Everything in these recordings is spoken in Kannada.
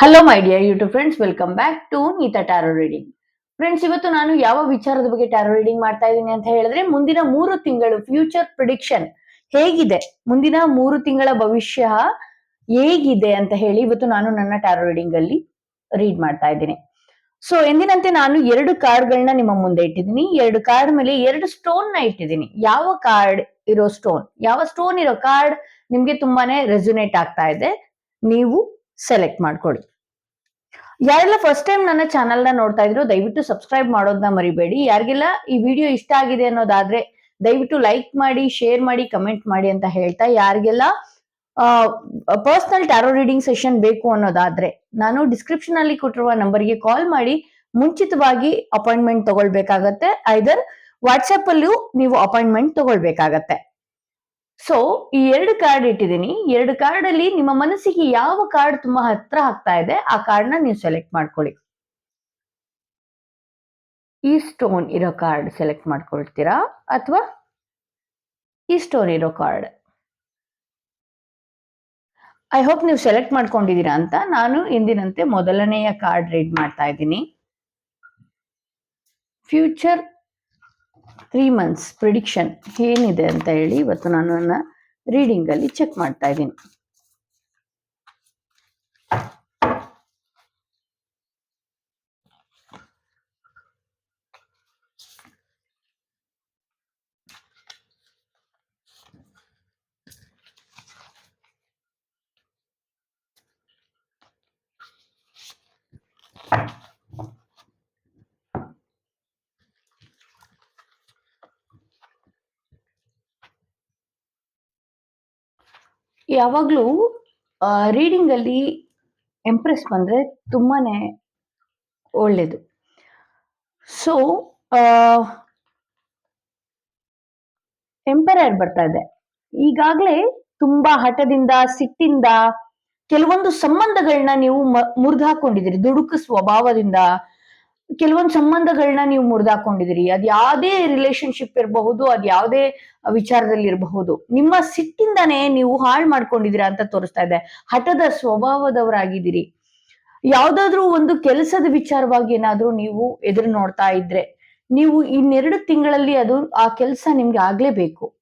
Hello my dear YouTube friends welcome back to Neeta tarot reading friends ಇವತ್ತು ನಾನು ಯಾವ ವಿಚಾರದ ಬಗ್ಗೆ ಟ್ಯಾರೋ ರೀಡಿಂಗ್ ಮಾಡ್ತಾ ಇದ್ದೀನಿ ಅಂತ ಹೇಳಿದ್ರೆ, ಮುಂದಿನ ಮೂರು ತಿಂಗಳು ಫ್ಯೂಚರ್ ಪ್ರಿಡಿಕ್ಷನ್ ಹೇಗಿದೆ? ಮುಂದಿನ ಮೂರು ತಿಂಗಳ ಭವಿಷ್ಯ ಹೇಗಿದೆ ಅಂತ ಹೇಳಿ ಇವತ್ತು ನಾನು ನನ್ನ ಟ್ಯಾರೋ ರೀಡಿಂಗ್ ಅಲ್ಲಿ ರೀಡ್ ಮಾಡ್ತಾ ಇದ್ದೀನಿ. ಸೊ ಎಂದಿನಂತೆ ನಾನು ಎರಡು ಕಾರ್ಡ್ಗಳನ್ನ ನಿಮ್ಮ ಮುಂದೆ ಇಟ್ಟಿದ್ದೀನಿ. ಎರಡು ಕಾರ್ಡ್ ಮೇಲೆ ಎರಡು ಸ್ಟೋನ್ನ ಇಟ್ಟಿದ್ದೀನಿ. ಯಾವ ಕಾರ್ಡ್ ಇರೋ ಸ್ಟೋನ್ ಯಾವ ಸ್ಟೋನ್ ಇರೋ ಕಾರ್ಡ್ ನಿಮ್ಗೆ ತುಂಬಾನೇ ರೆಸುನೇಟ್ ಆಗ್ತಾ ಇದೆ? ನೀವು ಸೆಲೆಕ್ಟ್ ಮಾಡ್ಕೊಳ್ಳಿ. ಯಾರೆಲ್ಲ ಫಸ್ಟ್ ಟೈಮ್ ನನ್ನ ಚಾನಲ್ನ ನೋಡ್ತಾ ಇದ್ರು, ದಯವಿಟ್ಟು ಸಬ್ಸ್ಕ್ರೈಬ್ ಮಾಡೋದನ್ನ ಮರಿಬೇಡಿ. ಯಾರಿಗೆಲ್ಲ ಈ ವಿಡಿಯೋ ಇಷ್ಟ ಆಗಿದೆ ಅನ್ನೋದಾದ್ರೆ, ದಯವಿಟ್ಟು ಲೈಕ್ ಮಾಡಿ ಶೇರ್ ಮಾಡಿ ಕಮೆಂಟ್ ಮಾಡಿ ಅಂತ ಹೇಳ್ತಾ, ಯಾರಿಗೆಲ್ಲ ಪರ್ಸನಲ್ ಟ್ಯಾರೋ ರೀಡಿಂಗ್ ಸೆಷನ್ ಬೇಕು ಅನ್ನೋದಾದ್ರೆ, ನಾನು ಡಿಸ್ಕ್ರಿಪ್ಷನ್ ಅಲ್ಲಿ ಕೊಟ್ಟಿರುವ ನಂಬರ್ಗೆ ಕಾಲ್ ಮಾಡಿ, ಮುಂಚಿತವಾಗಿ ಅಪಾಯಿಂಟ್ಮೆಂಟ್ ತಗೊಳ್ಬೇಕಾಗತ್ತೆ. ಐದರ್ ವಾಟ್ಸ್ಆಪ್ ಅಲ್ಲೂ ನೀವು ಅಪಾಯಿಂಟ್ಮೆಂಟ್ ತಗೊಳ್ಬೇಕಾಗತ್ತೆ. ಸೊ ಈ ಎರಡು ಕಾರ್ಡ್ ಇಟ್ಟಿದ್ದೀನಿ. ಎರಡು ಕಾರ್ಡ್ ಅಲ್ಲಿ ನಿಮ್ಮ ಮನಸ್ಸಿಗೆ ಯಾವ ಕಾರ್ಡ್ ತುಂಬಾ ಹತ್ರ ಆಗ್ತಾ ಇದೆ, ಆ ಕಾರ್ಡ್ನ ನೀವು ಸೆಲೆಕ್ಟ್ ಮಾಡ್ಕೊಳ್ಳಿ. ಈ ಸ್ಟೋನ್ ಇರೋ ಕಾರ್ಡ್ ಸೆಲೆಕ್ಟ್ ಮಾಡ್ಕೊಳ್ತೀರಾ? ಅಥವಾ ಈ ಸ್ಟೋನ್ ಇರೋ ಕಾರ್ಡ್ ಐ ಹೋಪ್ ನೀವು ಸೆಲೆಕ್ಟ್ ಮಾಡ್ಕೊಂಡಿದ್ದೀರಾ ಅಂತ ನಾನು ಇಂದಿನಂತೆ ಮೊದಲನೆಯ ಕಾರ್ಡ್ ರೀಡ್ ಮಾಡ್ತಾ ಇದ್ದೀನಿ. ಫ್ಯೂಚರ್ ತ್ರೀ ಮಂತ್ಸ್ ಪ್ರಿಡಿಕ್ಷನ್ ಏನಿದೆ ಅಂತ ಹೇಳಿ ಇವತ್ತು ನಾನು ನನ್ನ ರೀಡಿಂಗಲ್ಲಿ ಚೆಕ್ ಮಾಡ್ತಾ ಇದ್ದೀನಿ. ಯಾವಾಗಲೂ ರೀಡಿಂಗ್ ಅಲ್ಲಿ ಎಂಪ್ರೆಸ್ ಬಂದ್ರೆ ತುಂಬಾನೇ ಒಳ್ಳೇದು. ಸೊ ಎಂಪರರ್ ಬರ್ತಾ ಇದೆ. ಈಗಾಗಲೇ ತುಂಬಾ ಹಠದಿಂದ, ಸಿಟ್ಟಿಂದ ಕೆಲವೊಂದು ಸಂಬಂಧಗಳನ್ನ ನೀವು ಮುರಿದು ಹಾಕೊಂಡಿದ್ದೀರಿ. ದುಡುಕು ಸ್ವಭಾವದಿಂದ ಕೆಲವೊಂದು ಸಂಬಂಧಗಳನ್ನ ನೀವು ಮುರಿದಾಕೊಂಡಿದ್ದೀರಿ. ಅದ್ ಯಾವುದೇ ರಿಲೇಶನ್ಶಿಪ್ ಇರಬಹುದು, ಅದ್ ಯಾವುದೇ ವಿಚಾರದಲ್ಲಿ ಇರಬಹುದು ನಿಮ್ಮ ಸಿಟ್ಟಿಂದಾನೇ ನೀವು ಹಾಳು ಮಾಡ್ಕೊಂಡಿದ್ದೀರಾ ಅಂತ ತೋರಿಸ್ತಾ ಇದೆ. ಹಠದ ಸ್ವಭಾವದವರಾಗಿದ್ದೀರಿ. ಯಾವ್ದಾದ್ರೂ ಒಂದು ಕೆಲಸದ ವಿಚಾರವಾಗಿ ಏನಾದ್ರೂ ನೀವು ಎದುರು ನೋಡ್ತಾ ಇದ್ರೆ, ನೀವು ಇನ್ನೆರಡು ತಿಂಗಳಲ್ಲಿ ಅದು ಆ ಕೆಲಸ ನಿಮ್ಗೆ ಆಗ್ಲೇಬೇಕು.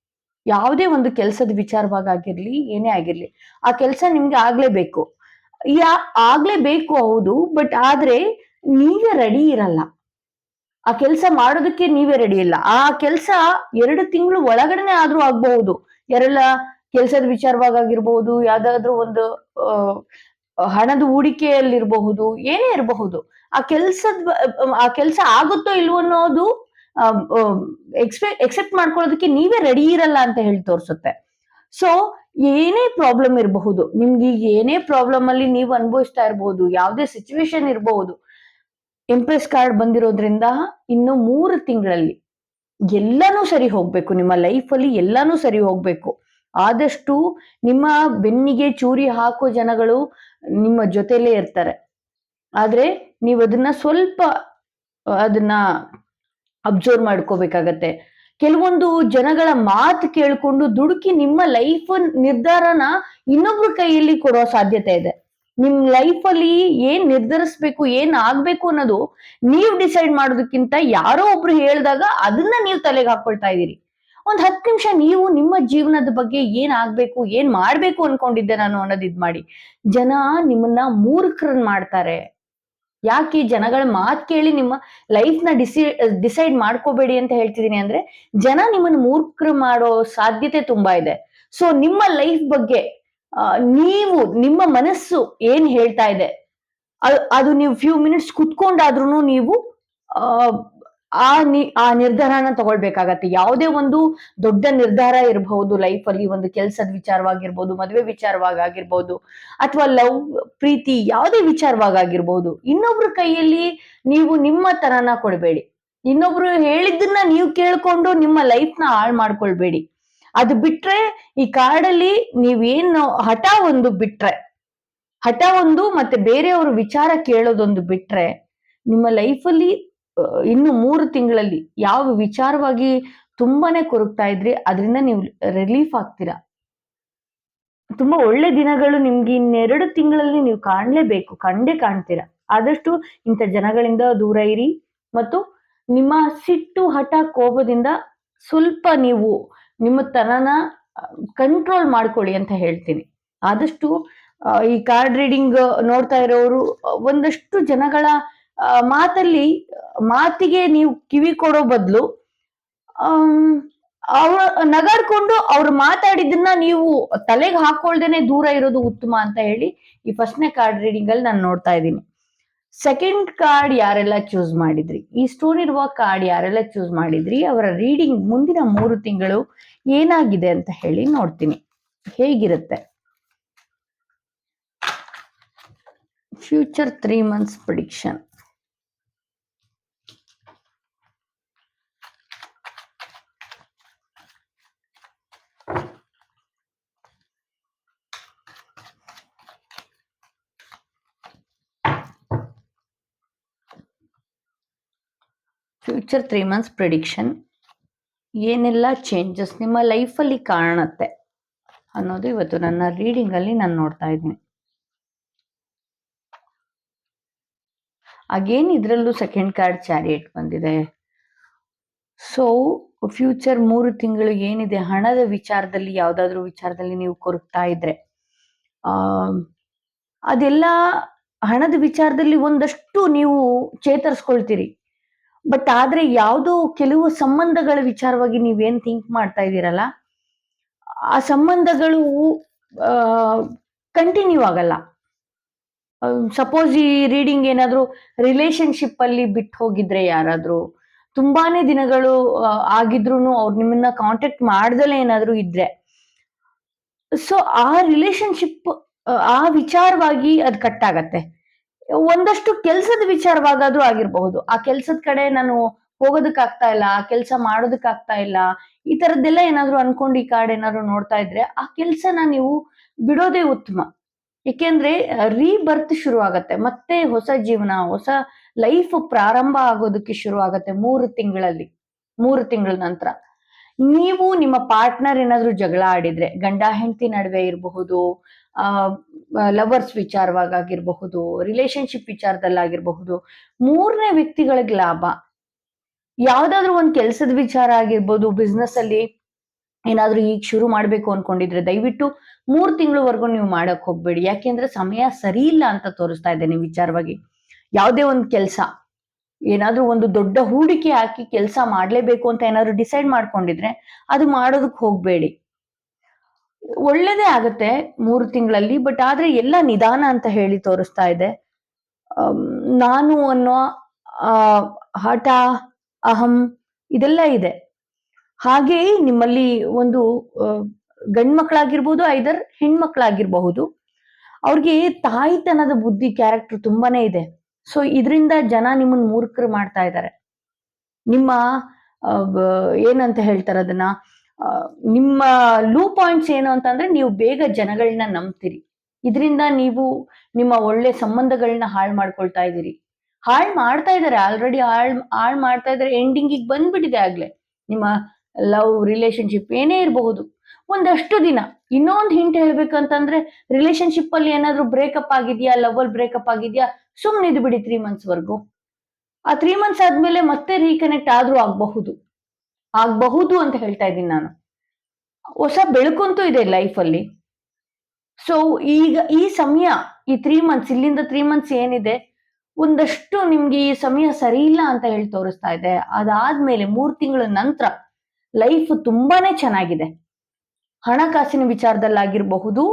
ಯಾವುದೇ ಒಂದು ಕೆಲಸದ ವಿಚಾರವಾಗಿ ಆಗಿರ್ಲಿ, ಏನೇ ಆಗಿರ್ಲಿ, ಆ ಕೆಲಸ ನಿಮ್ಗೆ ಆಗ್ಲೇಬೇಕು. ಯಾ, ಆಗ್ಲೇಬೇಕು ಹೌದು, ಬಟ್ ಆದ್ರೆ ನೀವೇ ರೆಡಿ ಇರಲ್ಲ. ಆ ಕೆಲಸ ಮಾಡೋದಕ್ಕೆ ನೀವೇ ರೆಡಿ ಇಲ್ಲ. ಆ ಕೆಲಸ ಎರಡು ತಿಂಗಳು ಒಳಗಡೆನೆ ಆದ್ರೂ ಆಗ್ಬಹುದು. ಯಾರೆಲ್ಲ ಕೆಲಸದ ವಿಚಾರವಾಗಿರ್ಬಹುದು ಯಾವ್ದಾದ್ರು ಒಂದು ಹಣದ ಹೂಡಿಕೆಯಲ್ಲಿರಬಹುದು, ಏನೇ ಇರಬಹುದು. ಆ ಕೆಲ್ಸದ ಆ ಕೆಲಸ ಆಗುತ್ತೋ ಇಲ್ವೋ ಅನ್ನೋದು ಎಕ್ಸ್ಪೆ ಎಕ್ಸೆಪ್ಟ್ ಮಾಡ್ಕೊಳ್ಳೋದಕ್ಕೆ ನೀವೇ ರೆಡಿ ಇರಲ್ಲ ಅಂತ ಹೇಳಿ ತೋರಿಸುತ್ತೆ. ಸೊ ಏನೇ ಪ್ರಾಬ್ಲಮ್ ಇರಬಹುದು ನಿಮ್ಗೆ ಈಗ ಏನೇ ಪ್ರಾಬ್ಲಮ್ ಅಲ್ಲಿ ನೀವು ಅನುಭವಿಸ್ತಾ ಇರಬಹುದು ಯಾವುದೇ ಸಿಚುವೇಶನ್ ಇರಬಹುದು ಎಂಪ್ರೆಸ್ ಕಾರ್ಡ್ ಬಂದಿರೋದ್ರಿಂದ ಇನ್ನು ಮೂರು ತಿಂಗಳಲ್ಲಿ ಎಲ್ಲಾನು ಸರಿ ಹೋಗ್ಬೇಕು. ನಿಮ್ಮ ಲೈಫ್ ಅಲ್ಲಿ ಎಲ್ಲಾನು ಸರಿ ಹೋಗ್ಬೇಕು. ಆದಷ್ಟು ನಿಮ್ಮ ಬೆನ್ನಿಗೆ ಚೂರಿ ಹಾಕೋ ಜನಗಳು ನಿಮ್ಮ ಜೊತೆಲೇ ಇರ್ತಾರೆ. ಆದ್ರೆ ನೀವು ಅದನ್ನ ಸ್ವಲ್ಪ, ಅದನ್ನ ಅಬ್ಸರ್ವ್ ಮಾಡ್ಕೋಬೇಕಾಗತ್ತೆ. ಕೆಲವೊಂದು ಜನಗಳ ಮಾತು ಕೇಳ್ಕೊಂಡು ದುಡುಕಿ ನಿಮ್ಮ ಲೈಫ್ ನಿರ್ಧಾರನ ಇನ್ನೊಬ್ರ ಕೈಯಲ್ಲಿ ಕೊಡೋ ಸಾಧ್ಯತೆ ಇದೆ. ನಿಮ್ ಲೈಫ್ ಅಲ್ಲಿ ಏನ್ ನಿರ್ಧರಿಸ್ಬೇಕು, ಏನ್ ಆಗ್ಬೇಕು ಅನ್ನೋದು ನೀವು ಡಿಸೈಡ್ ಮಾಡೋದಕ್ಕಿಂತ ಯಾರೋ ಒಬ್ರು ಹೇಳಿದಾಗ ಅದನ್ನ ನೀವು ತಲೆಗೆ ಹಾಕೊಳ್ತಾ ಇದೀರಿ. ಒಂದ್ ಹತ್ತು ನಿಮಿಷ ನೀವು ನಿಮ್ಮ ಜೀವನದ ಬಗ್ಗೆ ಏನ್ ಆಗ್ಬೇಕು, ಏನ್ ಮಾಡ್ಬೇಕು ಅನ್ಕೊಂಡಿದ್ದೆ ನಾನು ಅನ್ನೋದು ಇದ್ ಮಾಡಿ. ಜನ ನಿಮ್ಮನ್ನ ಮೂರ್ಖರನ್ ಮಾಡ್ತಾರೆ. ಯಾಕೆ ಜನಗಳ ಮಾತ್ ಕೇಳಿ ನಿಮ್ಮ ಲೈಫ್ನ ಡಿಸಿ, ಡಿಸೈಡ್ ಮಾಡ್ಕೋಬೇಡಿ ಅಂತ ಹೇಳ್ತಿದೀನಿ ಅಂದ್ರೆ ಜನ ನಿಮ್ಮನ್ನ ಮೂರ್ಖರು ಮಾಡೋ ಸಾಧ್ಯತೆ ತುಂಬಾ ಇದೆ. ಸೊ ನಿಮ್ಮ ಲೈಫ್ ಬಗ್ಗೆ ನೀವು ನಿಮ್ಮ ಮನಸ್ಸು ಏನ್ ಹೇಳ್ತಾ ಇದೆ? ಅದು ನೀವು ಫ್ಯೂ ಮಿನಿಟ್ಸ್ ಕುತ್ಕೊಂಡಾದ್ರೂ ನೀವು, ಆ ನಿ, ಆ ನಿರ್ಧಾರನ ತಗೊಳ್ಬೇಕಾಗತ್ತೆ. ಯಾವುದೇ ಒಂದು ದೊಡ್ಡ ನಿರ್ಧಾರ ಇರಬಹುದು ಲೈಫ್ ಅಲ್ಲಿ ಒಂದು ಕೆಲ್ಸದ ವಿಚಾರವಾಗಿರ್ಬೋದು, ಮದುವೆ ವಿಚಾರವಾಗಿರ್ಬೋದು ಅಥವಾ ಲವ್, ಪ್ರೀತಿ ಯಾವುದೇ ವಿಚಾರವಾಗಿರ್ಬೋದು ಇನ್ನೊಬ್ರ ಕೈಯಲ್ಲಿ ನೀವು ನಿಮ್ಮ ತರನ ಕೊಡಬೇಡಿ. ಇನ್ನೊಬ್ರು ಹೇಳಿದ್ದನ್ನ ನೀವು ಕೇಳ್ಕೊಂಡು ನಿಮ್ಮ ಲೈಫ್ನ ಹಾಳು ಮಾಡ್ಕೊಳ್ಬೇಡಿ. ಅದು ಬಿಟ್ರೆ ಈ ಕಾಡಲ್ಲಿ ನೀವೇನು ಹಠ ಒಂದು ಬಿಟ್ರೆ, ಹಠ ಒಂದು ಮತ್ತೆ ಬೇರೆಯವ್ರ ವಿಚಾರ ಕೇಳೋದೊಂದು ಬಿಟ್ರೆ, ನಿಮ್ಮ ಲೈಫಲ್ಲಿ ಇನ್ನು ಮೂರು ತಿಂಗಳಲ್ಲಿ ಯಾವ ವಿಚಾರವಾಗಿ ತುಂಬಾನೇ ಕೊರಗ್ತಾ ಇದ್ರಿ, ಅದರಿಂದ ನೀವು ರಿಲೀಫ್ ಆಗ್ತೀರಾ? ತುಂಬಾ ಒಳ್ಳೆ ದಿನಗಳು ನಿಮ್ಗೆ ಇನ್ನೆರಡು ತಿಂಗಳಲ್ಲಿ ನೀವು ಕಾಣಲೇಬೇಕು, ಕಂಡೇ ಕಾಣ್ತೀರಾ? ಆದಷ್ಟು ಇಂಥ ಜನಗಳಿಂದ ದೂರ ಇರಿ. ಮತ್ತು ನಿಮ್ಮ ಸಿಟ್ಟು, ಹಠ, ಕೋಪದಿಂದ ಸ್ವಲ್ಪ ನೀವು ನಿಮ್ಮ ತನನ ಕಂಟ್ರೋಲ್ ಮಾಡ್ಕೊಳ್ಳಿ ಅಂತ ಹೇಳ್ತೀನಿ. ಆದಷ್ಟು ಈ ಕಾರ್ಡ್ ರೀಡಿಂಗ್ ನೋಡ್ತಾ ಇರೋರು, ಒಂದಷ್ಟು ಜನಗಳ ಮಾತಲ್ಲಿ, ಮಾತಿಗೆ ನೀವು ಕಿವಿ ಕೊಡೋ ಬದಲು ಅವ್ರ ನಗಾಡ್ಕೊಂಡು ಅವ್ರು ಮಾತಾಡಿದ್ದನ್ನ ನೀವು ತಲೆಗೆ ಹಾಕೊಳ್ದೇನೆ ದೂರ ಇರೋದು ಉತ್ತಮ ಅಂತ ಹೇಳಿ ಈ ಫಸ್ಟ್ನೇ ಕಾರ್ಡ್ ರೀಡಿಂಗ್ ಅಲ್ಲಿ ನಾನು ನೋಡ್ತಾ ಇದ್ದೀನಿ. ಸೆಕೆಂಡ್ ಕಾರ್ಡ್ ಯಾರೆಲ್ಲ ಚೂಸ್ ಮಾಡಿದ್ರಿ? ಈ ಸ್ಟೋನ್ ಇರುವ ಕಾರ್ಡ್ ಯಾರೆಲ್ಲ ಚೂಸ್ ಮಾಡಿದ್ರಿ? ಅವರ ರೀಡಿಂಗ್ ಮುಂದಿನ ಮೂರು ತಿಂಗಳು ಏನಾಗಿದೆ ಅಂತ ಹೇಳಿ ನೋಡ್ತೀನಿ. ಹೇಗಿರುತ್ತೆ? Future three months prediction future three months prediction ಏನೆಲ್ಲ ಚೇಂಜಸ್ ನಿಮ್ಮ ಲೈಫಲ್ಲಿ ಕಾಣುತ್ತೆ ಅನ್ನೋದು ಇವತ್ತು ನನ್ನ ರೀಡಿಂಗಲ್ಲಿ ನಾನು ನೋಡ್ತಾ ಇದ್ದೀನಿ. ಅಗೇನ್ ಇದರಲ್ಲೂ ಸೆಕೆಂಡ್ ಕಾರ್ಡ್ ಚಾರಿಯೇಟ್ ಬಂದಿದೆ. ಸೊ ಫ್ಯೂಚರ್ ಮೂರು ತಿಂಗಳು ಏನಿದೆ? ಹಣದ ವಿಚಾರದಲ್ಲಿ, ಯಾವುದಾದ್ರೂ ವಿಚಾರದಲ್ಲಿ ನೀವು ಕೊರಗ್ತಾ ಇದ್ರೆ ಅದೆಲ್ಲ ಹಣದ ವಿಚಾರದಲ್ಲಿ ಒಂದಷ್ಟು ನೀವು ಚೇತರಿಸ್ಕೊಳ್ತೀರಿ. ಬಟ್ ಆದ್ರೆ ಯಾವುದೋ ಕೆಲವು ಸಂಬಂಧಗಳ ವಿಚಾರವಾಗಿ ನೀವೇನ್ ಥಿಂಕ್ ಮಾಡ್ತಾ ಇದ್ದೀರಲ್ಲ, ಆ ಸಂಬಂಧಗಳು ಕಂಟಿನ್ಯೂ ಆಗಲ್ಲ. ಸಪೋಸ್ ಈ ರೀಡಿಂಗ್ ಏನಾದ್ರೂ ರಿಲೇಶನ್ಶಿಪ್ ಅಲ್ಲಿ ಬಿಟ್ಟು ಹೋಗಿದ್ರೆ ಯಾರಾದ್ರೂ, ತುಂಬಾನೇ ದಿನಗಳು ಆಗಿದ್ರು ಅವ್ರು ನಿಮ್ಮನ್ನ ಕಾಂಟ್ಯಾಕ್ಟ್ ಮಾಡ್ದಲೇ ಏನಾದ್ರೂ ಇದ್ರೆ ಸೊ ಆ ರಿಲೇಶನ್ಶಿಪ್ ಆ ವಿಚಾರವಾಗಿ ಅದು ಕಟ್ ಆಗತ್ತೆ. ಒಂದಷ್ಟು ಕೆಲ್ಸದ ವಿಚಾರವಾಗಾದ್ರೂ ಆಗಿರಬಹುದು. ಆ ಕೆಲ್ಸದ ಕಡೆ ನಾನು ಹೋಗೋದಕ್ಕಾಗ್ತಾ ಇಲ್ಲ, ಆ ಕೆಲಸ ಮಾಡೋದಕ್ಕಾಗ್ತಾ ಇಲ್ಲ, ಈ ತರದ್ದೆಲ್ಲ ಏನಾದ್ರು ಅನ್ಕೊಂಡು ಈ ಕಾರ್ಡ್ ಏನಾದ್ರು ನೋಡ್ತಾ ಇದ್ರೆ ಆ ಕೆಲ್ಸನ ನೀವು ಬಿಡೋದೇ ಉತ್ತಮ. ಏಕೆಂದ್ರೆ ರೀಬರ್ತ್ ಶುರು ಆಗತ್ತೆ ಮತ್ತೆ ಹೊಸ ಜೀವನ, ಹೊಸ ಲೈಫ್ ಪ್ರಾರಂಭ ಆಗೋದಕ್ಕೆ ಶುರು ಆಗತ್ತೆ ಮೂರು ತಿಂಗಳಲ್ಲಿ. ಮೂರು ತಿಂಗಳ ನಂತರ. ನೀವು ನಿಮ್ಮ ಪಾರ್ಟ್ನರ್ ಏನಾದ್ರೂ ಜಗಳ ಆಡಿದ್ರೆ, ಗಂಡ ಹೆಂಡತಿ ನಡುವೆ ಇರಬಹುದು, ಆ, ಲವರ್ಸ್ ವಿಚಾರವಾಗಿರಬಹುದು ರಿಲೇಶನ್ಶಿಪ್ ವಿಚಾರದಲ್ಲಾಗಿರ್ಬಹುದು, ಮೂರನೇ ವ್ಯಕ್ತಿಗಳಿಗೆ ಲಾಭ. ಯಾವ್ದಾದ್ರು ಒಂದ್ ಕೆಲ್ಸದ ವಿಚಾರ ಆಗಿರ್ಬೋದು ಬಿಸ್ನೆಸ್ ಅಲ್ಲಿ ಏನಾದ್ರು ಈಗ ಶುರು ಮಾಡ್ಬೇಕು ಅನ್ಕೊಂಡಿದ್ರೆ, ದಯವಿಟ್ಟು ಮೂರ್ ತಿಂಗಳವರೆಗೂ ನೀವು ಮಾಡಕ್ ಹೋಗ್ಬೇಡಿ. ಯಾಕೆಂದ್ರೆ ಸಮಯ ಸರಿ ಇಲ್ಲ ಅಂತ ತೋರಿಸ್ತಾ ಇದ್ದೇನೆ ವಿಚಾರವಾಗಿ. ಯಾವುದೇ ಒಂದು ಕೆಲಸ. ಏನಾದ್ರೂ ಒಂದು ದೊಡ್ಡ ಹೂಡಿಕೆ ಹಾಕಿ ಕೆಲಸ ಮಾಡ್ಲೇಬೇಕು ಅಂತ ಏನಾದ್ರು ಡಿಸೈಡ್ ಮಾಡ್ಕೊಂಡಿದ್ರೆ ಅದು ಮಾಡೋದಕ್ಕೆ ಹೋಗಬೇಡಿ. ಒಳ್ಳೇದೇ ಆಗತ್ತೆ ಮೂರು ತಿಂಗಳಲ್ಲಿ ಬಟ್ ಆದ್ರೆ ಎಲ್ಲ ನಿಧಾನ ಅಂತ ಹೇಳಿ ತೋರಿಸ್ತಾ ಇದೆ. ನಾನು ಅನ್ನೋ ಹಠ, ಅಹಂ ಇದೆಲ್ಲ ಇದೆ. ಹಾಗೆ ನಿಮ್ಮಲ್ಲಿ ಒಂದು ಗಂಡ್ಮಕ್ಳಾಗಿರ್ಬೋದು ಐದರ್ ಹೆಣ್ಮಕ್ಳಾಗಿರ್ಬಹುದು ಅವ್ರಿಗೆ ತಾಯಿತನದ ಬುದ್ಧಿ ಕ್ಯಾರೆಕ್ಟರ್ ತುಂಬಾನೇ ಇದೆ. ಸೊ ಇದರಿಂದ ಜನ ನಿಮ್ಮನ್ನ ಮೂರ್ಖರು ಮಾಡ್ತಾ ಇದ್ದಾರೆ ನಿಮ್ಮ ಏನಂತ ಹೇಳ್ತಾರೆ ಅದನ್ನ? ನಿಮ್ಮ ಲೂ ಪಾಯಿಂಟ್ಸ್ ಏನು ಅಂತಂದ್ರೆ ನೀವು ಬೇಗ ಜನಗಳನ್ನ ನಂಬ್ತೀರಿ. ಇದರಿಂದ ನೀವು ನಿಮ್ಮ ಒಳ್ಳೆ ಸಂಬಂಧಗಳನ್ನ ಹಾಳು ಮಾಡ್ಕೊಳ್ತಾ ಇದ್ದೀರಿ. ಹಾಳು ಮಾಡ್ತಾ ಇದ್ದಾರೆ ಆಲ್ರೆಡಿ ಹಾಳ್, ಹಾಳು ಮಾಡ್ತಾ ಇದ್ದಾರೆ ಎಂಡಿಂಗಿಗೆ ಬಂದ್ಬಿಟ್ಟಿದೆ ಆಗ್ಲೇ. ನಿಮ್ಮ ಲವ್ ರಿಲೇಶನ್ಶಿಪ್ ಏನೇ ಇರಬಹುದು. ಒಂದಷ್ಟು ದಿನ. ಇನ್ನೊಂದು ಹಿಂಟ್ ಹೇಳ್ಬೇಕಂತಂದ್ರೆ ರಿಲೇಶನ್ಶಿಪ್ ಅಲ್ಲಿ ಏನಾದ್ರೂ ಬ್ರೇಕಪ್ ಆಗಿದ್ಯಾ? ಲವ್ ಅಲ್ಲಿ ಬ್ರೇಕಪ್ ಆಗಿದ್ಯಾ? ಸುಮ್ನೆ ಇದು ಬಿಡಿ ತ್ರೀ ಮಂತ್ಸ್ ವರ್ಗು. ಆ ತ್ರೀ ಮಂತ್ಸ್ ಆದ್ಮೇಲೆ ಮತ್ತೆ ರೀಕನೆಕ್ಟ್ ಆದ್ರೂ ಆಗಬಹುದು. ಆಗಬಹುದು ಅಂತ ಹೇಳ್ತಾ ಇದ್ದೀನಿ ನಾನು. ಹೊಸ ಬೆಳಕಂತೂ ಇದೆ ಲೈಫ್ ಅಲ್ಲಿ. ಸೊ ಈಗ ಈ ಸಮಯ, ಈ ತ್ರೀ ಮಂತ್ಸ್ ಇಲ್ಲಿಂದ ತ್ರೀ ಮಂತ್ಸ್ ಏನಿದೆ, ಒಂದಷ್ಟು ನಿಮ್ಗೆ ಈ ಸಮಯ ಸರಿ ಇಲ್ಲ ಅಂತ ಹೇಳಿ ತೋರಿಸ್ತಾ ಇದೆ. ಅದಾದ್ಮೇಲೆ ಮೂರ್ ತಿಂಗಳ ನಂತರ ಲೈಫ್ ತುಂಬಾನೇ ಚೆನ್ನಾಗಿದೆ. ಹಣಕಾಸಿನ ವಿಚಾರದಲ್ಲಾಗಿರಬಹುದು,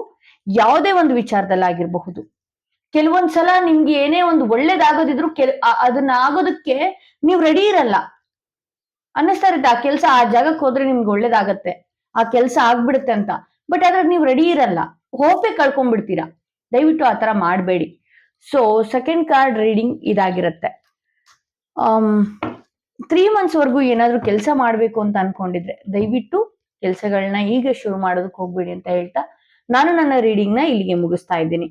ಯಾವುದೇ ಒಂದು ವಿಚಾರದಲ್ಲಾಗಿರಬಹುದು. ಕೆಲವೊಂದ್ಸಲ ನಿಮ್ಗೆ ಏನೇ ಒಂದು ಒಳ್ಳೇದಾಗೋದಿದ್ರು ಕೆಲ ಅದನ್ನ ಆಗೋದಕ್ಕೆ ನೀವು ರೆಡಿ ಇರಲ್ಲ. ಅನ್ನಿಸ್ತಾ ಇರುತ್ತೆ ಆ ಕೆಲಸ ಆ ಜಾಗಕ್ಕೆ ಹೋದ್ರೆ ನಿಮ್ಗೆ ಒಳ್ಳೇದಾಗತ್ತೆ, ಆ ಕೆಲಸ ಆಗ್ಬಿಡುತ್ತೆ ಅಂತ. ಬಟ್ ಅದ್ರಾಗ ನೀವು ರೆಡಿ ಇರಲ್ಲ. ಹೋಪೆ ಕಳ್ಕೊಂಡ್ಬಿಡ್ತೀರಾ. ದಯವಿಟ್ಟು ಆ ತರ ಮಾಡಬೇಡಿ. ಸೊ ಸೆಕೆಂಡ್ ಕಾರ್ಡ್ ರೀಡಿಂಗ್ ಇದಾಗಿರುತ್ತೆ. ತ್ರೀ ಮಂತ್ಸ್ ವರ್ಗೂ ಏನಾದ್ರೂ ಕೆಲಸ ಮಾಡ್ಬೇಕು ಅಂತ ಅನ್ಕೊಂಡಿದ್ರೆ, ದಯವಿಟ್ಟು ಕೆಲಸಗಳನ್ನ ಈಗ ಶುರು ಮಾಡೋದಕ್ಕೆ ಹೋಗ್ಬೇಡಿ ಅಂತ ಹೇಳ್ತಾ, ನಾನು ನನ್ನ ರೀಡಿಂಗ್ನ ಇಲ್ಲಿಗೆ ಮುಗಿಸ್ತಾ ಇದ್ದೀನಿ.